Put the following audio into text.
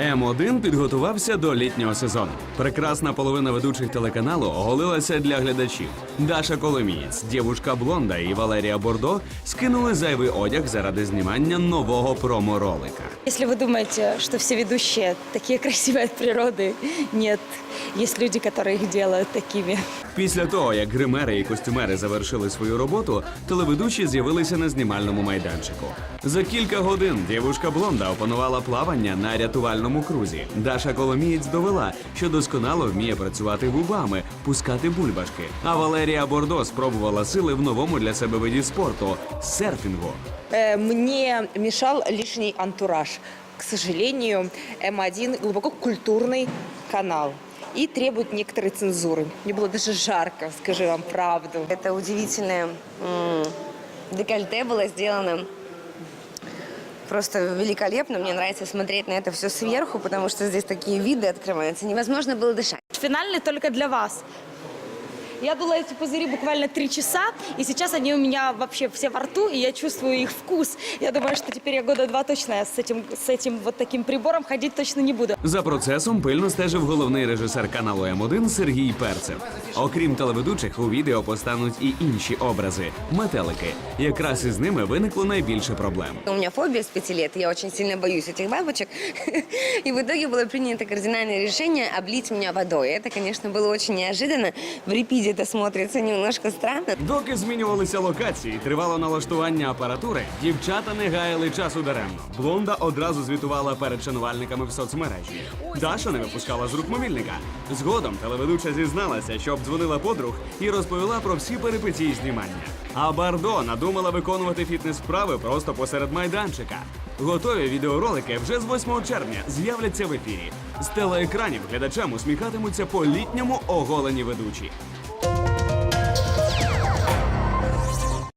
М1 підготувався до літнього сезону. Прекрасна половина ведучих телеканалу оголилася для глядачів. Даша Коломієць, дівушка Блонда і Валерія Бордо скинули зайвий одяг заради знімання нового промо-ролика. Если вы думаете, что все ведущие такие красивые от природы, нет. Есть люди, которые их делают такими. Після того, як гримери і костюмери завершили свою роботу, телеведучі з'явилися на знімальному майданчику. За кілька годин дівушка Блонда опанувала плавання на рятувальному крузі. Даша Коломієць довела, що досконало вміє працювати губами, пускати бульбашки. А Валерія Бордо спробувала сили в новому для себе виді спорту серфінгу. Э, Мне мешал лишний антураж. К сожалению, М1 глубоко культурный канал и требует некоторой цензуры. Мне было даже жарко, скажу вам правду. Это удивительное м, декольте было сделано просто великолепно. Мне нравится смотреть на это все сверху, потому что здесь такие виды открываются. Невозможно было дышать. Финальный только для вас. Я дула эти пузыри буквально три часа, и сейчас они у меня вообще все во рту, и я чувствую их вкус. Я думаю, что теперь я года два точно с этим, с этим вот таким прибором ходить точно не буду. За процесом пильно стежив головний режисер каналу М1 Сергій Перцев. Окрім телеведучих, у відео постануть і інші образи метелики. Якраз із ними виникло найбільше проблем. У меня фобия с пяти лет, я очень сильно боюсь этих бабочек. И в итоге было принято кардинальное решение облить меня водой. Это, конечно, было очень неожиданно. В репиде это смотрится немножко странно. Доки змінювалися локації, тривало налаштування апаратури, дівчата не гаяли часу даремно. Блонда одразу звітувала перед шанувальниками в соцмережі. Даша не випускала з рук мобільника. Згодом телеведуча зізналася, що обдзвонила подруг і розповіла про всі перипетії знімання. А Бардо надумала виконувати фітнес-вправи просто посеред майданчика. Готові відеоролики вже з 8 червня з'являться в ефірі. З телеекранів глядачам усміхатимуться по літньому оголені ведучі.